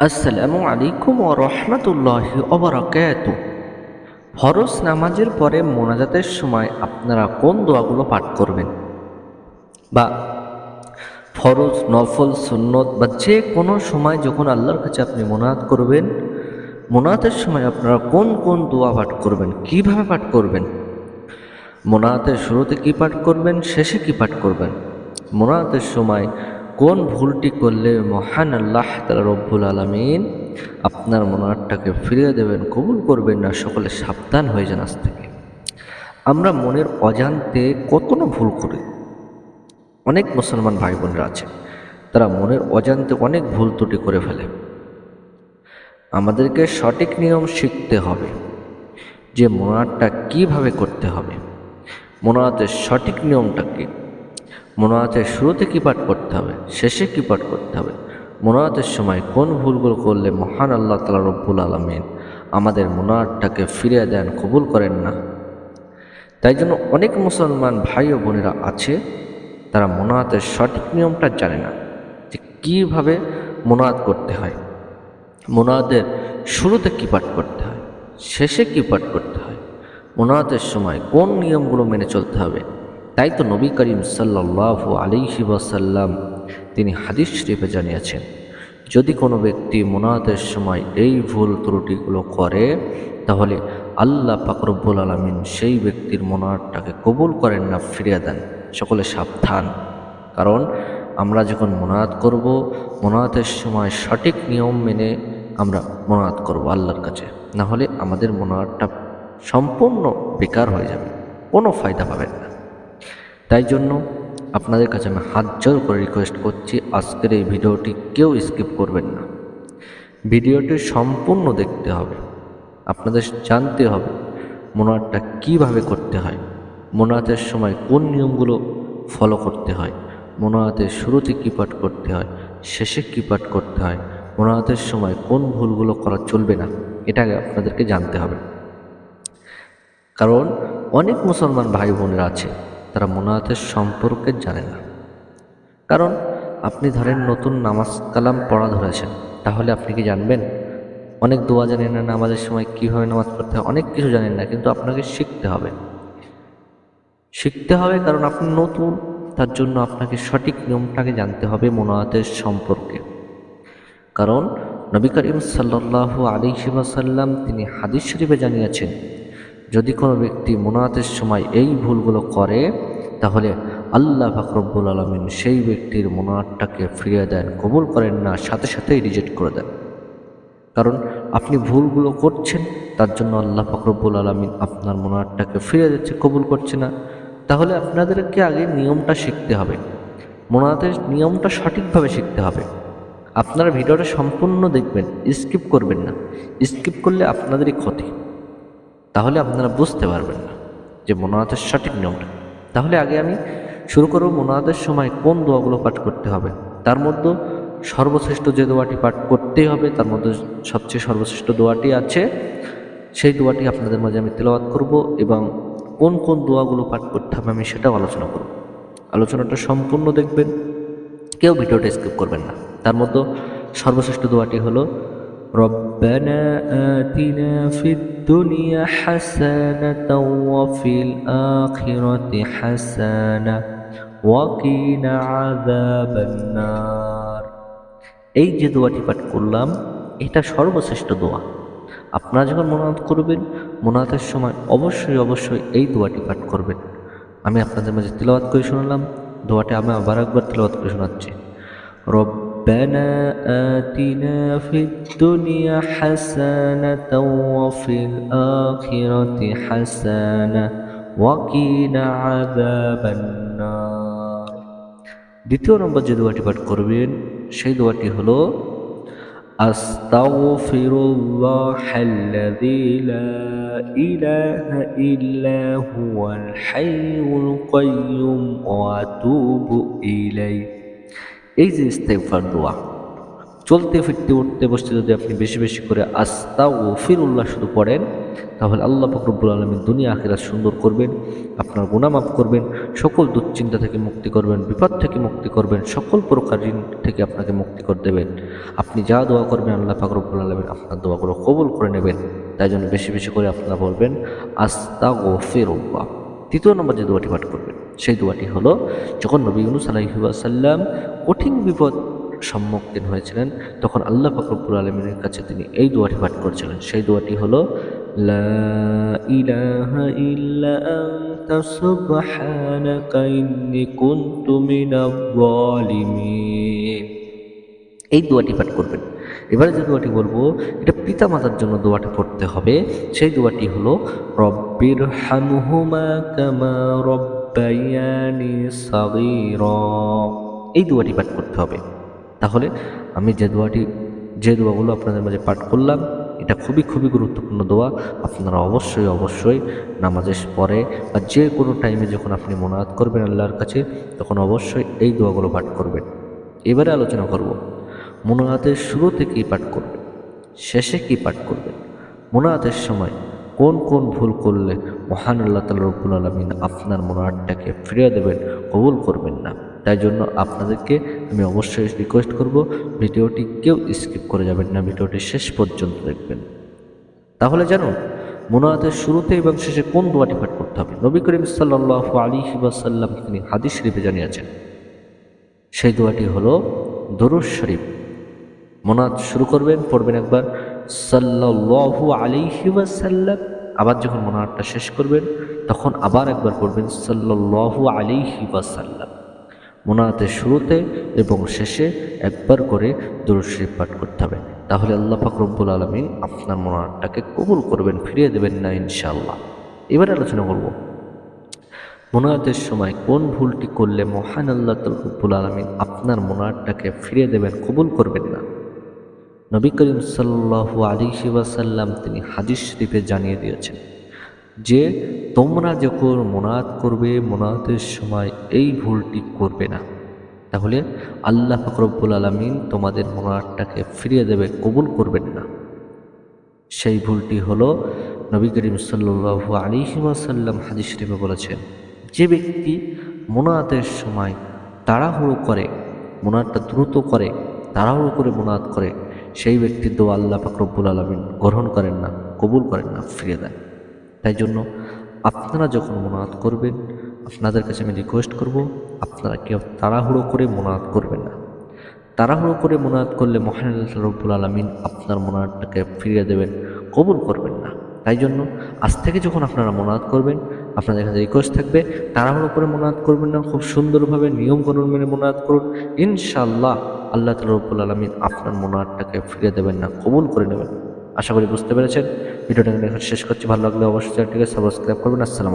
আসসালামু আলাইকুম ও রহমতুল্লাহ অবরাকাত ফরজ নামাজের পরে মোনাজাতের সময় আপনারা কোন দোয়াগুলো পাঠ করবেন? বা ফরজ, নফল, সুন্নত বা যে কোনো সময় যখন আল্লাহর কাছে আপনি মোনাজাত করবেন, মোনাজাতের সময় আপনারা কোন কোন দোয়া পাঠ করবেন? কীভাবে পাঠ করবেন? মোনাজাতের শুরুতে কি পাঠ করবেন? শেষে কি পাঠ করবেন? মোনাজাতের সময় কোন ভুলটি করলে মহান আল্লাহ তালা রব্বুল আলমিন আপনার মনারটাকে ফিরিয়ে দেবেন, কবুল করবেন না, সকলে সাবধান হয়ে যান আজ থেকে। আমরা মনের অজান্তে কত না ভুল করি। অনেক মুসলমান ভাই বোনরা আছে, তারা মনের অজান্তে অনেক ভুল ত্রুটি করে ফেলে। আমাদেরকে সঠিক নিয়ম শিখতে হবে যে মোনারটা কীভাবে করতে হবে। মোনাতের সঠিক নিয়মটা কী? মোনাজাতের শুরুতে কী পাঠ করতে হবে? শেষে কী পাঠ করতে হবে? মোনাজাতের সময় কোন ভুলগুলো করলে মহান আল্লাহ তালা রব্বুল আলমিন আমাদের মোনাজাতটাকে ফিরিয়ে দেন, কবুল করেন না? তাই জন্য অনেক মুসলমান ভাই ও বোনেরা আছে, তারা মোনাজাতের সঠিক নিয়মটা জানে না যে কীভাবে মোনাজাত করতে হয়। মোনাজাতের শুরুতে কী পাঠ করতে হয়? শেষে কী পাঠ করতে হয়? মোনাজাতের সময় কোন নিয়মগুলো মেনে চলতে হবে? তাই তো নবী করিম সাল্লাহ আলিহি ওয়াসাল্লাম তিনি হাদিস শরীফে জানিয়েছেন, যদি কোনো ব্যক্তি মোনাতের সময় এই ভুল ত্রুটিগুলো করে, তাহলে আল্লাহ পাকরব্বুল আলমিন সেই ব্যক্তির মোনাতটাকে কবুল করেন না, ফিরিয়ে দেন। সকলে সাবধান। কারণ আমরা যখন মোনাত করব মোনাতের সময় সঠিক নিয়ম মেনে আমরা মোনাত করব আল্লাহর কাছে। না হলে আমাদের মোনাতটা সম্পূর্ণ বেকার হয়ে যাবে, কোনো ফায়দা পাবেন না। তাই জন্য আপনাদের কাছে আমি হাত জোর করে রিকোয়েস্ট করছি, আজকের এই ভিডিওটি কেউ স্কিপ করবেন না। ভিডিওটি সম্পূর্ণ দেখতে হবে, আপনাদের জানতে হবে মোনাতটা কীভাবে করতে হয় মোনাতের সময় কোন নিয়মগুলো ফলো করতে হয় মোনাতের শুরুতে কী পাঠ করতে হয়, শেষে কী পাঠ করতে হয় মোনাতের সময় কোন ভুলগুলো করা চলবে না এটা আপনাদেরকে জানতে হবে। কারণ অনেক মুসলমান ভাই বোনেরা আছে তারা মোনাতের সম্পর্কে জানে না। কারণ আপনি ধরেন নতুন নামাজ কালাম পড়া ধরেছেন, তাহলে আপনি কি জানবেন? অনেক দোয়া জানেন না, নামাজের সময় কীভাবে নামাজ পড়তে হয়, অনেক কিছু জানেন না, কিন্তু আপনাকে শিখতে হবে। শিখতে হবে কারণ আপনি নতুন, তার জন্য আপনাকে সঠিক নিয়মটাকে জানতে হবে মোনাতের সম্পর্কে। কারণ নবী করিম সাল্লাহ আলী শিবাসাল্লাম তিনি হাদিস শরীফে জানিয়েছেন যদি কোনো ব্যক্তি মোনাতের সময় এই ভুলগুলো করে, তাহলে আল্লাহ ফাকরব্বুল আলমিন সেই ব্যক্তির মোনাতটাকে ফিরিয়ে দেন, কবুল করেন না, সাথে সাথেই রিজেক্ট করে দেন। কারণ আপনি ভুলগুলো করছেন, তার জন্য আল্লাহ ফকরব্বুল আলমিন আপনার মোনাতটাকে ফিরিয়ে দিচ্ছে, কবুল করছে না। তাহলে আপনাদেরকে আগে নিয়মটা শিখতে হবে। মোনাতের নিয়মটা সঠিকভাবে শিখতে হবে। আপনারা ভিডিওটা সম্পূর্ণ দেখবেন, স্কিপ করবেন না। স্কিপ করলে আপনাদেরই ক্ষতি। তাহলে আপনারা বুঝতে পারবেন না যে মোনাতের সঠিক নিয়মটা। তাহলে আগে আমি শুরু করব মোনাতের সময় কোন দোয়াগুলো পাঠ করতে হবে। তার মধ্যে সর্বশ্রেষ্ঠ যে দোয়াটি পাঠ করতেই হবে, তার মধ্যে সবচেয়ে সর্বশ্রেষ্ঠ দোয়াটি আছে। সেই দোয়াটি আপনাদের মাঝে আমি তেলাওয়াত করব এবং কোন কোন দোয়াগুলো পাঠ করতে হবে আমি সেটাও আলোচনা করব। আলোচনাটা সম্পূর্ণ দেখবেন, কেউ ভিডিওটা স্কিপ করবেন না। তার মধ্যে সর্বশ্রেষ্ঠ দোয়াটি হলো ربنا آتنا في الدنيا حسنة وفي الآخرة حسنة وقنا عذاب النار এই যে দোয়াটি পাঠ করলাম এটা সর্বশ্রেষ্ঠ দোয়া আপনারা যখন মনাত করবেন মনাতের সময় অবশ্যই অবশ্যই এই দোয়াটি পাঠ করবেন আমি আপনাদের মাঝে তিলওয়াত করে শোনালাম দোয়াটি আমি আবার একবার তিলওয়াত করে শোনাচ্ছি রব ربنا آتنا في الدنيا حسنة وفي الآخرة حسنة وقنا عذاب النار দ্বিতীয় নম্বর যে দোয়াটি পাঠ করবেন সেই দোয়াটি হলো أستغفر الله الذي لا إله إلا هو الحي القيوم وأتوب إليه এই যে ইস্তেফার দোয়া, চলতে ফিরতে উঠতে বসতে যদি আপনি বেশি বেশি করে আস্তা ও ফিরুল্লাহ শুধু পড়েন, তাহলে আল্লাহ ফকরবুল আলমী দুনিয়া আখেরা সুন্দর করবেন, আপনার গুণা মাফ করবেন, সকল দুশ্চিন্তা থেকে মুক্তি করবেন, বিপদ থেকে মুক্তি করবেন, সকল প্রকার ঋণ থেকে আপনাকে মুক্তি করে দেবেন। আপনি যা দোয়া করবেন আল্লাহ ফকরবুল আলমিন আপনার দোয়াগুলো কবুল করে নেবেন। তাই জন্য বেশি বেশি করে আপনারা বলবেন আস্তা ও ফিরুল্লাহ তৃতীয় নম্বর যে দোয়াটি পাঠ করবেন সেই দোয়াটি হলো, যখন নবী ইউনুস আলাইসাল্লাম কঠিন বিপদ সম্মুখীন হয়েছিলেন, তখন আল্লাহ ফকরবুল আলমিনের কাছে তিনি এই দোয়াটি পাঠ করেছিলেন। সেই দোয়াটি হলো এই দোয়াটি পাঠ করবেন। এবারে যে দোয়াটি বলব, এটা পিতা মাতার জন্য দোয়াটি পড়তে হবে। সেই দোয়াটি হলো রব্বির হামহুমা কামা রব্বায়ানি সাগীরা। এই দোয়াটি পাঠ করতে হবে। তাহলে আমি যে দোয়াটি, যে দোয়াগুলো আপনাদের মাঝে পাঠ করলাম, এটা খুবই খুবই গুরুত্বপূর্ণ দোয়া। আপনারা অবশ্যই অবশ্যই নামাজের পরে বা যে কোনো টাইমে যখন আপনি মোনায়াত করবেন আল্লাহর কাছে, তখন অবশ্যই এই দোয়াগুলো পাঠ করবেন। এবারে আলোচনা করব মোনায়াতের শুরুতে কী পাঠ করবেন, শেষে কী পাঠ করবেন? মোনায়াতের সময় কোন কোন ভুল করলে মহান আল্লাহ তালা রব্বুল আলমিন আপনার মোনায়াতটাকে ফিরিয়ে দেবেন, কবুল করবেন না। তাই জন্য আপনাদেরকে আমি অবশ্যই রিকোয়েস্ট করব, ভিডিওটি কেউ স্কিপ করে যাবেন না, ভিডিওটি শেষ পর্যন্ত দেখবেন। তাহলে জানুন মোনায়াতের শুরুতে এবং শেষে কোন দোয়াটি পাঠ করতে হবে? নবী করিম সাল্লাহ আলী ওয়াসাল্লাম তিনি হাদিস শরীফে জানিয়েছেন? সেই দোয়াটি হলো দরুদ শরীফ। মোনাত শুরু করবেন, পড়বেন একবার সাল্লাহু আলিহি আবার যখন মোনাতটা শেষ করবেন, তখন আবার একবার পড়বেন সাল্লাহু আলিহি ওয়াসাল্লাম। মোনাতের শুরুতে এবং শেষে একবার করে দরুদ পাঠ করতে হবে। তাহলে আল্লাহ ফাকরব্বুল আলমিন আপনার মোনাতটাকে কবুল করবেন, ফিরিয়ে দেবেন না ইনশাআল্লাহ। এবার আলোচনা করব। মোনায়াতের সময় কোন ভুলটি করলে মহান আল্লাহ তরফুল আলমিন আপনার মোনায়াতটাকে ফিরিয়ে দেবেন, কবুল করবেন না? নবী করিম সাল্লাহু আলী শিবাসাল্লাম তিনি হাদিস শরীফে জানিয়ে দিয়েছেন যে, তোমরা যখন মোনায়াত করবে মোনায়াতের সময় এই ভুলটি করবে না। তাহলে আল্লাহ ফকরব্বুল আলমিন তোমাদের মোনায়াতটাকে ফিরিয়ে দেবে, কবুল করবেন না। সেই ভুলটি হলো নবী করিম সাল্লু আলী সাল্লাম হাদিস শরীফে বলেছেন, যে ব্যক্তি মোনাতের সময় তাড়াহুড়ো করে মোনাতটা দ্রুত করে, তাড়াহুড়ো করে মোনাত করে সেই ব্যক্তির দোয়া আল্লাহ ফাকরব্বুল আলমিন গ্রহণ করেন না, কবুল করেন না, ফিরিয়ে দেন। তাই জন্য আপনারা যখন মোনাত করবেন, আপনাদের কাছে আমি রিকোয়েস্ট করব, আপনারা কেউ তাড়াহুড়ো করে মোনাত করবেন না। তাড়াহুড়ো করে মোনাত করলে মহান রব্বুল আলমিন আপনার মোনাতটাকে ফিরিয়ে দেবেন, কবুল করবেন না। তাই জন্য আজ থেকে যখন আপনারা মোনাত করবেন আপনাদের কাছে রিকোয়েস্ট থাকবে, তাড়াহুড়ো করে মোনাত করবেন না, খুব সুন্দরভাবে নিয়ম নিয়মকানুন মেনে মোনাদ করুন। ইনশাল্লাহ আল্লাহ তালা রব্বুল আলমিন আপনার মোনাদটাকে ফিরে দেবেন না, কবুল করে নেবেন। আশা করি বুঝতে পেরেছেন। ভিডিওটা এখন শেষ করছি। ভালো লাগলে অবশ্যই চ্যানেলটিকে সাবস্ক্রাইব করবেন। আসসালাম